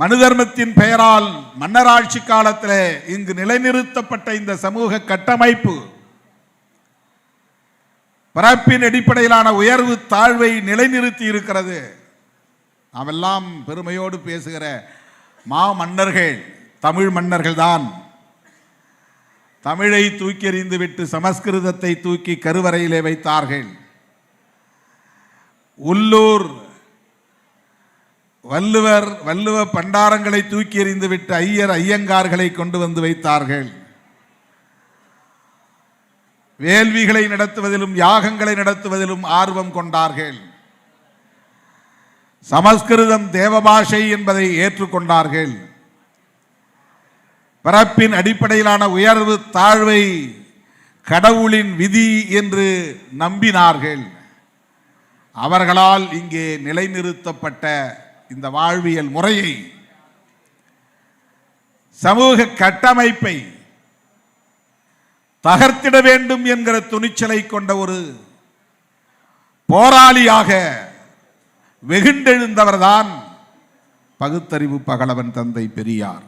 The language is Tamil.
மனு தர்மத்தின் பெயரால் மன்னராட்சி காலத்தில் இங்கு நிலைநிறுத்தப்பட்ட இந்த சமூக கட்டமைப்பு பரப்பின் அடிப்படையிலான உயர்வு தாழ்வை நிலைநிறுத்தி இருக்கிறது. நாமெல்லாம் பெருமையோடு பேசுகிற மா மன்னர்கள் தமிழ் மன்னர்கள் தான் தமிழை தூக்கி எறிந்து விட்டு சமஸ்கிருதத்தை தூக்கி கருவறையிலே வைத்தார்கள். உள்ளூர் வள்ளுவர் வள்ளுவ பண்டாரங்களை தூக்கி எறிந்து விட்டு ஐயர் ஐயங்கார்களை கொண்டு வந்து வைத்தார்கள். வேள்விகளை நடத்துவதிலும் யாகங்களை நடத்துவதிலும் ஆர்வம் கொண்டார்கள். சமஸ்கிருதம் தேவபாஷை என்பதை ஏற்றுக்கொண்டார்கள். பரப்பின் அடிப்படையிலான உயர்வு தாழ்வை கடவுளின் விதி என்று நம்பினார்கள். அவர்களால் இங்கே நிலைநிறுத்தப்பட்ட இந்த வாழ்வியல் முறையை சமூக கட்டமைப்பை தகர்த்திட வேண்டும் என்கிற துணிச்சலை கொண்ட ஒரு போராளியாக வெகுண்டெழுந்தவர்தான் பகுத்தறிவு பகலவன் தந்தை பெரியார்.